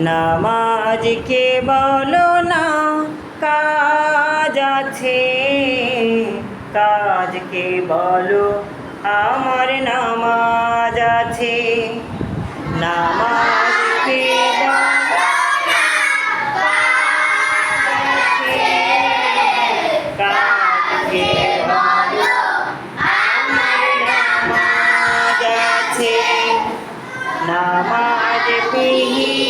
নামাজকে বলো না? কাজ আছে। কাজকে বলো? আমার নামাজ আছে। কাজকে বলো নামাজ আছে।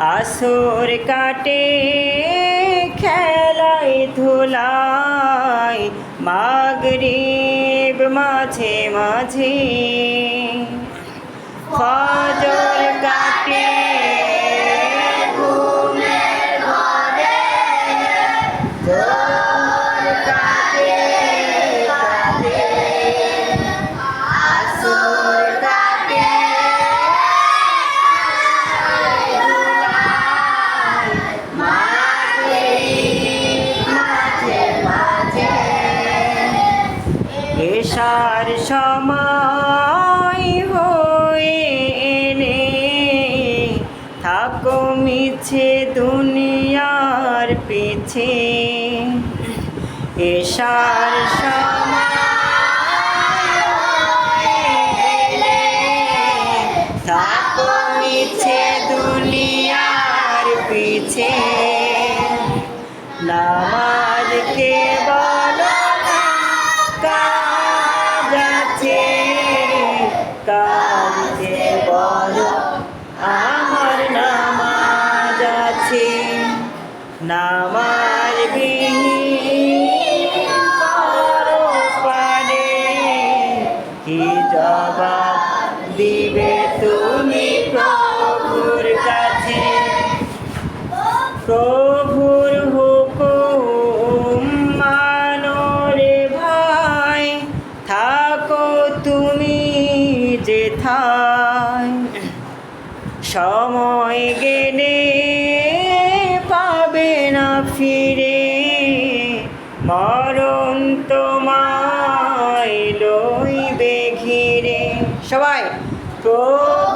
আসর কাটে খেলায় ধুলায় মাগরিব মাঝে মাঝে। ফজর কাটে এসার সময় হয়ে এলে থাকো মিছে দুনিয়ার পিছে। এসার থাকো মিছে দুনিয়ার পিছে। নামাজকে নামাজ পারে কি জবাব দিবে তুমি প্রভুর কাছে? প্রভুর হুকুম মানো রে ভাই, থাকো তুমি যেথায়। সময় গেলে ফিরে মরণ তোমায় লইবে ঘিরে। সবাই। প্রভুর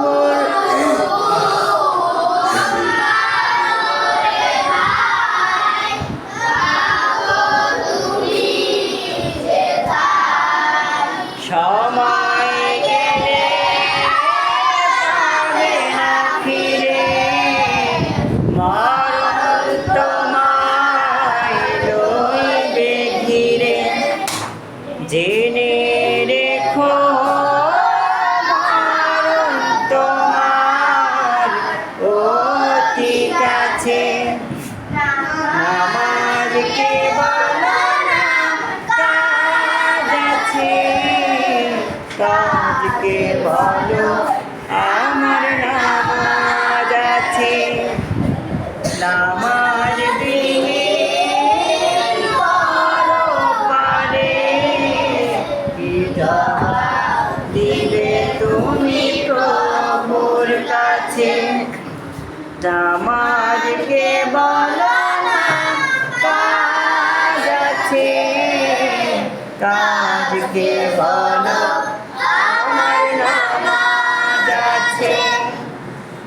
কাজকে বলো, আমার নামাজ আছে। নামাজ করো পারে। দিবে তুমি প্রভুর কাছে। নামাজকে বলো না, কাজ আছে। কাজকে বলো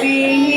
বিহীন